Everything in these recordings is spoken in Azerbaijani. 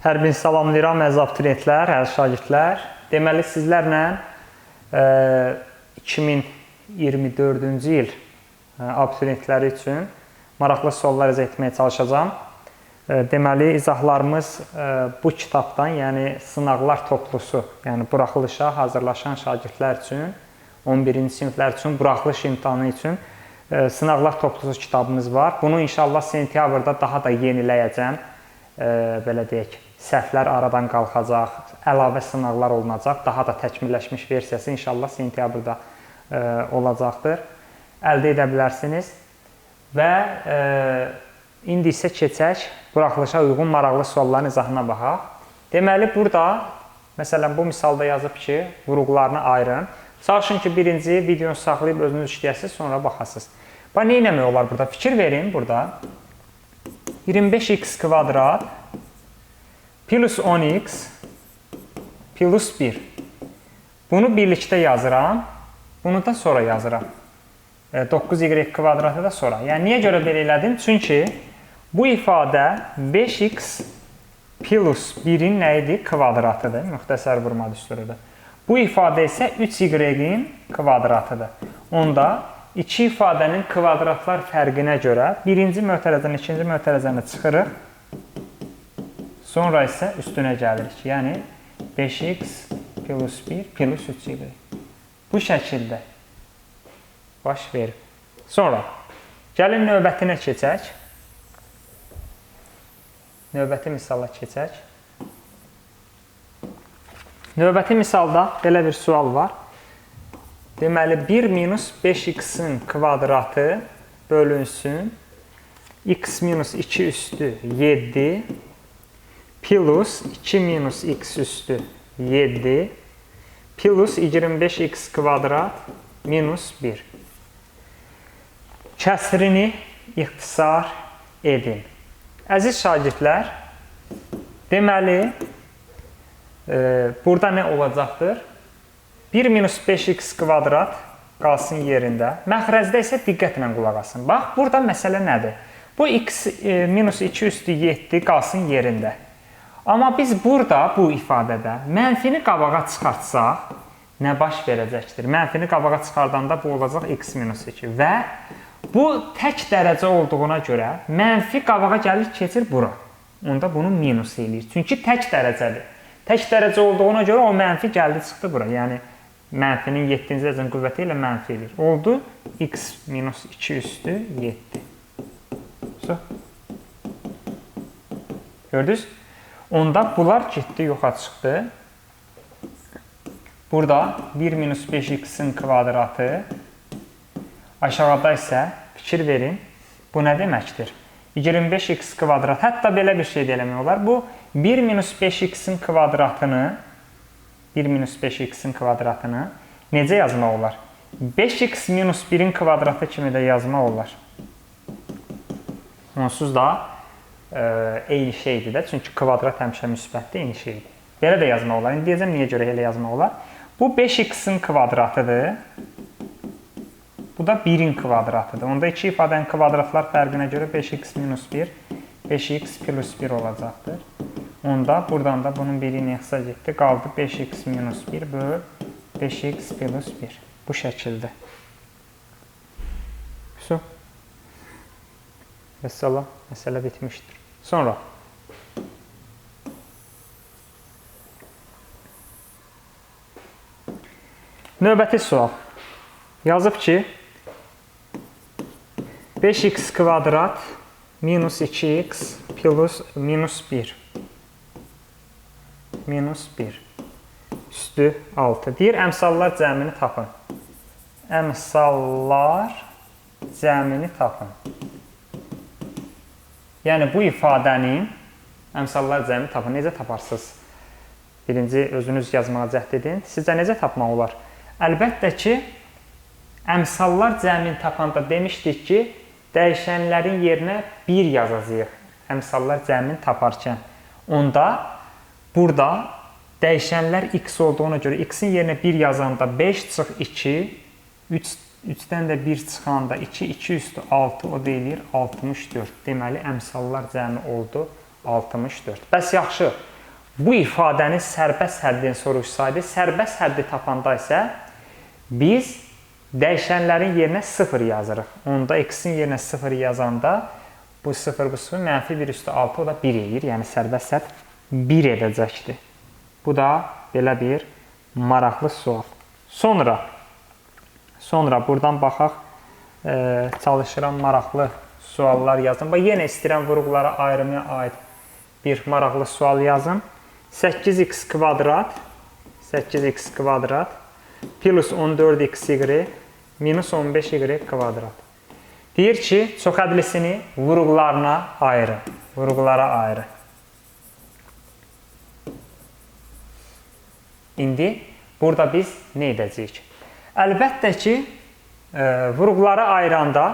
Hər birini salamlayıram əziz abituriyentlər, əziz şagirdlər. Deməli sizlərlə e, 2024-cü il e, abituriyentləri üçün maraqlı suallar izah etməyə çalışacağam. E, deməli izahlarımız e, bu kitabdan, yəni sınaqlar toplusu, yəni buraxılışa hazırlaşan şagirdlər üçün 11-ci siniflər üçün buraxılış imtahanı üçün e, sınaqlar toplusu kitabımız var. Bunu inşallah sentyabrda daha da yeniləyəcəm. E, belə deyək, səhvlər aradan qalxacaq, əlavə sınaqlar olunacaq. Daha da təkmilləşmiş versiyası inşallah sentyabrda e, olacaqdır. Əldə edə bilərsiniz. Və e, indi isə keçək buraxılışa uyğun maraqlı sualların izahına baxaq. Deməli burada məsələn bu misalda yazıb ki, vurğularını ayırın. Çalışın ki, birinci videonu saxlayıb özünüz işləyəsiniz, sonra baxasınız. Bax, nə etmək olar burada? Fikir verin burada. 25x kvadrat plus 10x plus 1. Bunu birlikdə yazıram. Bunu da sonra yazıram. 9y kvadratı da sonra. Yəni, niyə görə belə elədim? Çünki bu ifadə 5x plus 1-in nə idi? Kvadratıdır. Müxtəsər vurma düsturudur. Bu ifadə isə 3y-in kvadratıdır. Onda iki ifadənin kvadratlar fərqinə görə birinci mötərizəni, ikinci mötərizəni çıxırıq. Sonra isə üstünə gəlirik. Yəni 5x plus 1 plus 3y. Bu şəkildə baş verir. Sonra gəlin növbətinə keçək. Növbəti misala keçək. Növbəti misalda belə bir sual var. Deməli 1 minus 5x-in kvadratı bölünsün x minus 2 üstü 7 plus 2 minus x üstü 7 plus 25x kvadrat minus 1. Kəsrini ixtisar edin. Əziz şagirdlər, deməli Burada nə olacaqdır? 1 minus 5x kvadrat qalsın yerində. Məxrəcdə isə diqqətlə qulaq asın. Bax, burada məsələ nədir? Bu x e, minus 2 üstü 7 qalsın yerində. Amma biz burada, bu ifadədə mənfini qabağa çıxartsaq, nə baş verəcəkdir? Mənfini qabağa çıxardanda bu olacaq x minus 2 və bu tək dərəcə olduğuna görə mənfi qabağa gəlir, keçir bura. Onda bunu minus eləyir. Çünki tək dərəcədir. Tək dərəcə olduğuna görə o mənfi gəldi çıxdı bura. Yəni mənfinin 7-ci dərəcənin qüvvəti ilə mənfi edir. Oldu x minus 2 üstü 7. So. Gördünüz? Onda bunlar getdi, yoxa çıxdı. Burada 1 minus 5x-in kvadratı aşağıda isə fikir verin, bu nə deməkdir? 25x kvadrat. Hətta belə bir şey də eləmək olar. Bu 1 minus 5x-in kvadratını 1 minus 5x-in kvadratını necə yazmaq olar? 5x minus 1-in kvadratı kimi də yazmaq olar. Onsuz da eyni şeydir də. Çünki kvadrat həmişə müsbətdir, eyni şeydir. Belə də yazmaq olar. İndi deyəcəm niyə görə elə yazmaq olar. Bu 5x-in kvadratıdır. Bu da 1-in kvadratıdır. Onda iki ifadənin kvadratlar fərqinə görə 5x minus 1, 5x plus 1 olacaqdır. Onda buradan da bunun biri nexsa getdi. Qaldı 5x minus 1 böl 5x plus 1. Bu şəkildə. Vəssalam. Məsələ bitmişdir. Sonra. Növbəti sual. Yazıb ki, 5x kvadrat minus 2x plus minus 1 minus 1 üstü 6. Deyir, əmsallar cəmini tapın. Əmsallar cəmini tapın. Yəni, bu ifadənin əmsallar cəmini tapın. Necə taparsınız? Birinci, özünüz yazmağa cəhd edin. Sizcə necə tapmaq olar? Əlbəttə ki, əmsallar cəmini tapanda demişdik ki, dəyişənlərin yerinə 1 yazacağıq. Əmsallar cəmini taparkən. Onda burada dəyişənlər x olduğuna görə x-in yerinə 1 yazanda 5 çıx 2, 3 3-dən də 1 çıxanda 2, 2 üstü 6 o deyilir 64. Deməli əmsallar cəmi oldu 64. Bəs yaxşı. Bu ifadəni sərbəst həddin soruşsaydı, sərbəst həddi tapanda isə biz dəyişənlərin yerinə 0 yazırıq. Onda x-in yerinə 0 yazanda bu 0 bu 0 mənfi 1 üstü 6 o da 1 eləyir. Yəni sərbəst hədd 1 edəcəkdir. Bu da belə bir maraqlı sual. Sonra sonra buradan baxaq e, çalışıram maraqlı suallar yazın. Bax yenə istəyirəm vuruqlara ayrımına aid bir maraqlı sual yazın. 8x kvadrat 8x kvadrat plus 14xy minus 15y kvadrat. Deyir ki, çoxədlisini vuruqlarına ayırın. Vuruqlara ayırın. İndi burada biz nə edəcəyik? Əlbəttə ki, e, vuruqları ayıranda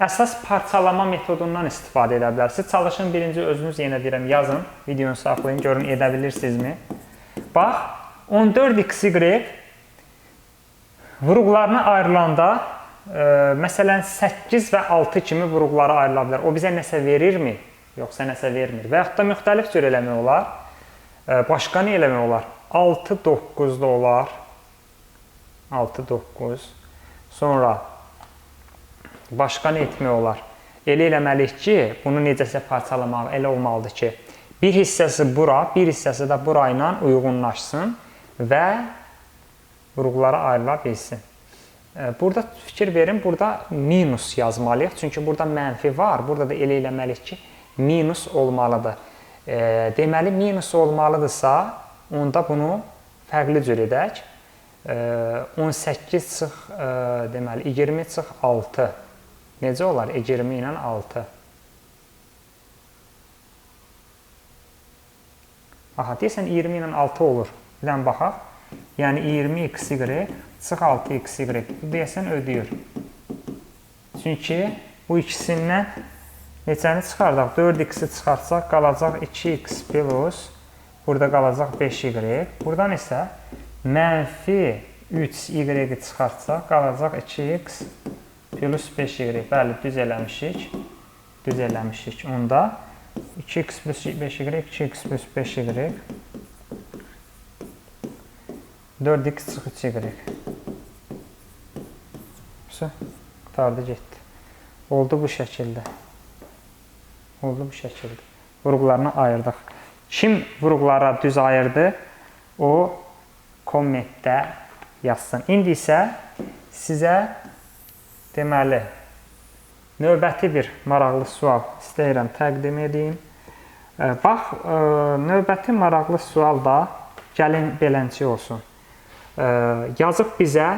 əsas parçalama metodundan istifadə edə bilərsiniz. Çalışın birinci özünüz yenə deyirəm yazın, videonu saxlayın, görün edə bilirsinizmi? Bax, 14xy vuruqlarına ayrılanda e, məsələn 8 və 6 kimi vuruqlara ayrıla bilər. O bizə nəsə verirmi? Yoxsa nəsə vermir? Və yaxud da müxtəlif cür eləmək olar. E, başqa nə eləmək olar? 6 9 da olar. 6 9. Sonra başqa nə etmək olar? Elə eləməliyik ki, bunu necəsə parçalamaq elə olmalıdır ki, bir hissəsi bura, bir hissəsi də bura ilə uyğunlaşsın və vuruqlara ayrıla bilsin. Burada fikir verin, burada minus yazmalıyıq. Çünki burada mənfi var. Burada da elə eləməliyik ki, minus olmalıdır. Deməli, minus olmalıdırsa, onda bunu fərqli cür edək. 18 çıx, deməli, 20 çıx 6 Necə olar? E20 ilə 6. Aha, deyəsən 20 ilə 6 olur. Bir dənə baxaq. Yəni 20xy çıx 6xy. Bu deyəsən ödəyir. Çünki bu ikisindən neçəni çıxardaq? 4x-i çıxartsaq qalacaq 2x plus burada qalacaq 5y. Buradan isə mənfi 3y çıxartsaq, qalacaq 2x plus 5y. Bəli, düz eləmişik. Düz eləmişik. Onda 2x plus 5y, 2x plus 5y. 4x çıx 3y. Busa, qutardı, getdi. Oldu bu şəkildə. Oldu bu şəkildə. Vurğularını ayırdıq. Kim vurğulara düz ayırdı? O, kommentdə yazsın. İndi isə sizə Deməli, növbəti bir maraqlı sual istəyirəm təqdim edeyim. Bax, növbəti maraqlı sual da gəlin beləncə olsun. Yazıb bizə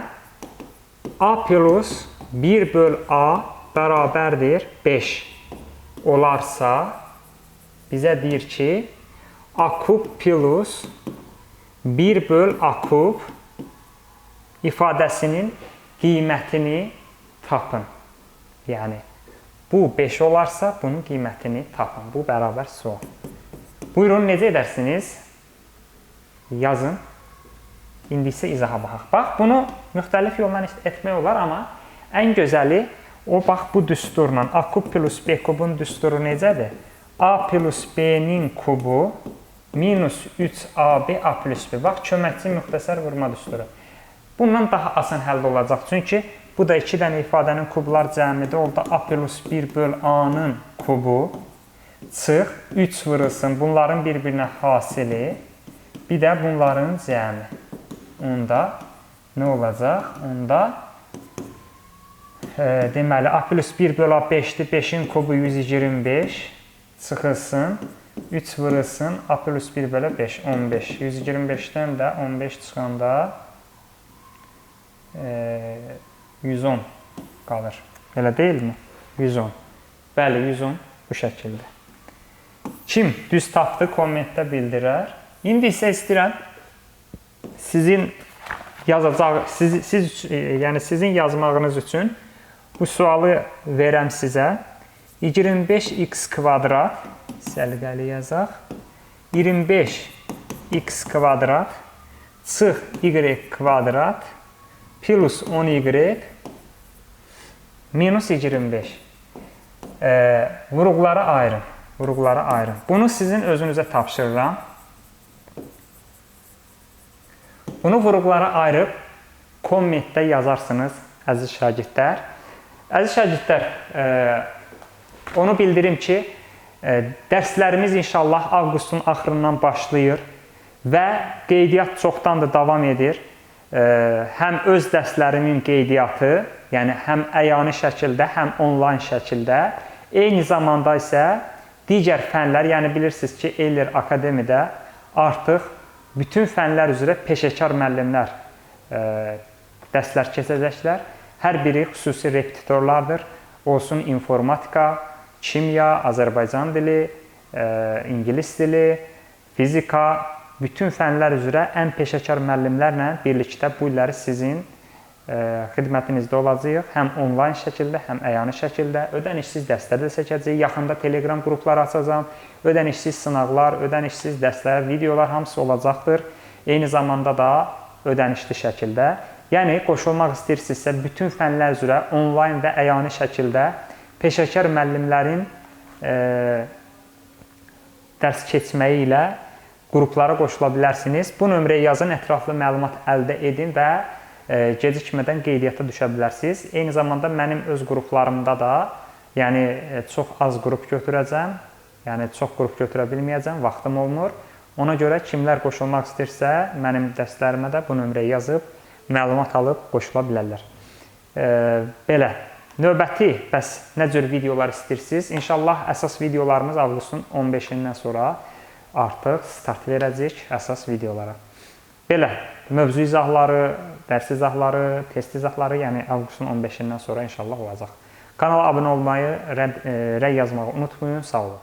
A plus 1 böl A bərabərdir 5 olarsa, bizə deyir ki, A kub plus 1 böl A kub ifadəsinin qiymətini tapın. Yəni bu 5 olarsa bunun qiymətini tapın. Bu bərabər sual. Buyurun necə edərsiniz? Yazın. İndi isə izaha baxaq. Bax, bunu müxtəlif yolla etmək olar, amma ən gözəli o bax bu düsturla A kub plus B kubun düsturu necədir? A plus B-nin kubu minus 3AB A plus B. Bax, köməkçi müxtəsər vurma düsturu. Bundan daha asan həll olacaq. Çünki Bu da 2 dənə ifadənin kublar cəmidir. Orada A plus 1 böl A-nın kubu çıx 3 vurulsun. Bunların bir-birinə hasili. Bir də bunların cəmi. Onda nə olacaq? Onda e, deməli A plus 1 böl A 5-dir. 5-in kubu 125 çıxılsın. 3 vurulsun. A plus 1 bölə 5 15. 125-dən də 15 çıxanda e, 110 qalır. Elə deyilmi? 110. Bəli, 110 bu şəkildə. Kim düz tapdı, kommentdə bildirər. İndi isə istəyirəm sizin yazacaq, siz, siz e, yəni sizin yazmağınız üçün bu sualı verəm sizə. 25x kvadrat səliqəli yazaq. 25x kvadrat çıx y kvadrat plus 10y minus 25. E, vuruqları ayırın. Vuruqları ayırın. Bunu sizin özünüzə tapşırıram. Bunu vuruqlara ayırıb kommentdə yazarsınız əziz şagirdlər. Əziz şagirdlər, e, onu bildirim ki, dərslərimiz inşallah avqustun axırından başlayır və qeydiyyat çoxdandır davam edir. Həm öz dərslərimin qeydiyyatı, yəni həm əyani şəkildə, həm onlayn şəkildə, eyni zamanda isə digər fənlər, yəni bilirsiniz ki, Eller Akademiyada artıq bütün fənlər üzrə peşəkar müəllimlər e, dərslər keçəcəklər. Hər biri xüsusi repetitorlardır. Olsun informatika, kimya, Azərbaycan dili, e, ingilis dili, fizika, bütün fənlər üzrə ən peşəkar müəllimlərlə birlikdə bu illəri sizin e, xidmətinizdə olacağıq. Həm onlayn şəkildə, həm əyani şəkildə ödənişsiz dərslər də çəkəcəyik. Yaxında Telegram qrupları açacağam. Ödənişsiz sınaqlar, ödənişsiz dərslər, videolar hamısı olacaqdır. Eyni zamanda da ödənişli şəkildə. Yəni qoşulmaq istəyirsinizsə bütün fənlər üzrə onlayn və əyani şəkildə peşəkar müəllimlərin e, dərs keçməyi ilə qruplara qoşula bilərsiniz. Bu nömrəyə yazın, ətraflı məlumat əldə edin və e, gecikmədən qeydiyyata düşə bilərsiniz. Eyni zamanda mənim öz qruplarımda da, yəni e, çox az qrup götürəcəm. Yəni çox qrup götürə bilməyəcəm, vaxtım olmur. Ona görə kimlər qoşulmaq istəyirsə, mənim dərslərimə də bu nömrəyə yazıb məlumat alıb qoşula bilərlər. E, belə növbəti bəs nə cür videolar istəyirsiniz? İnşallah əsas videolarımız avqustun 15-dən sonra artıq start verəcək əsas videolara. Belə mövzu izahları, dərs izahları, test izahları, yəni avqustun 15-dən sonra inşallah olacaq. Kanala abunə olmayı, rəy yazmağı unutmayın. Sağ olun.